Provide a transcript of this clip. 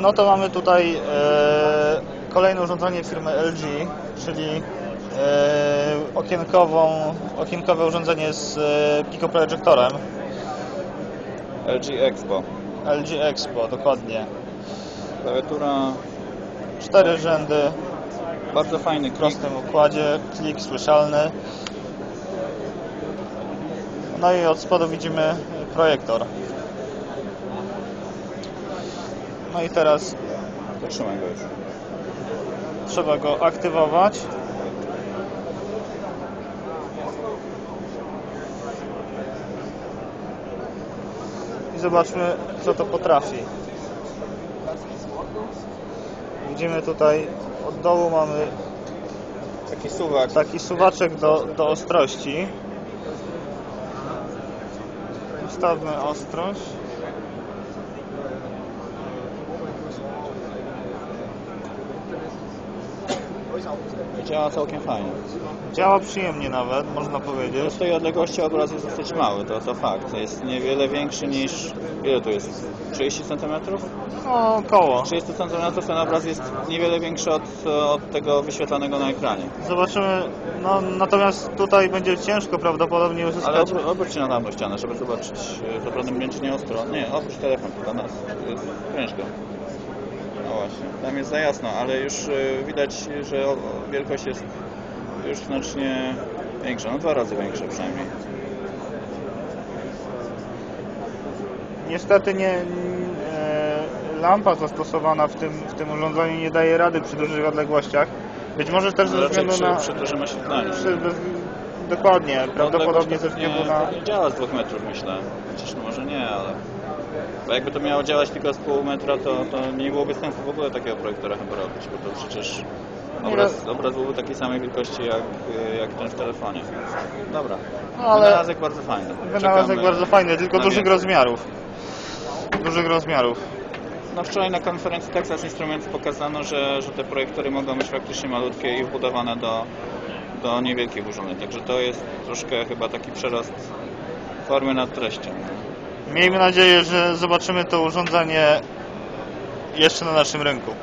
No to mamy tutaj e, kolejne urządzenie firmy LG, czyli e, okienkową, okienkowe urządzenie z e, pikoprojektorem LG Expo. LG Expo, dokładnie. Klawiatura, Cztery rzędy bardzo fajny w klik. prostym układzie, klik słyszalny. No i od spodu widzimy projektor. No i teraz Zatrzymaj go już. trzeba go aktywować. I zobaczmy, co to potrafi. Widzimy tutaj od dołu mamy Taki suwak. taki suwaczek do, do ostrości. Ustawmy ostrość. Działa całkiem fajnie. Działa przyjemnie nawet, można powiedzieć. Z tej odległości obraz jest dosyć mały, to, to fakt. Jest niewiele większy niż... Ile tu jest? 30 cm? No, około. 30 cm ten obraz jest niewiele większy od, od tego wyświetlanego na ekranie. Zobaczymy, no natomiast tutaj będzie ciężko prawdopodobnie Ale uzyskać. obr- obróć się na tamtą ścianę, żeby zobaczyć. e, To prawda będzie nie ostro. Nie, obróć telefon, to dla nas jest ciężko. No właśnie, tam jest za jasno, ale już e, widać, że wielkość jest już znacznie większa, no dwa razy większa przynajmniej. Niestety nie, e, lampa zastosowana w tym, w tym urządzeniu nie daje rady przy dużych odległościach. Być może też ze No względu przy, na... przy dużym oświetleniu. Przy, dokładnie, prawdopodobnie ze względu na... nie, nie działa z dwóch metrów myślę. Chociaż no może nie, ale... Bo jakby to miało działać tylko z pół metra, to, to nie byłoby sensu w ogóle takiego projektora chyba robić, bo to przecież obraz, obraz byłby takiej samej wielkości jak, jak ten w telefonie. Dobra. No, ale- Wynalazek bardzo fajny. Wynalazek Czekamy bardzo fajny, tylko na dużych więcej. rozmiarów. Dużych rozmiarów. No wczoraj na konferencji Texas Instruments pokazano, że, że te projektory mogą być faktycznie malutkie i wbudowane do, do niewielkich urządzeń. Także to jest troszkę chyba taki przerost formy nad treścią. Miejmy nadzieję, że zobaczymy to urządzenie jeszcze na naszym rynku.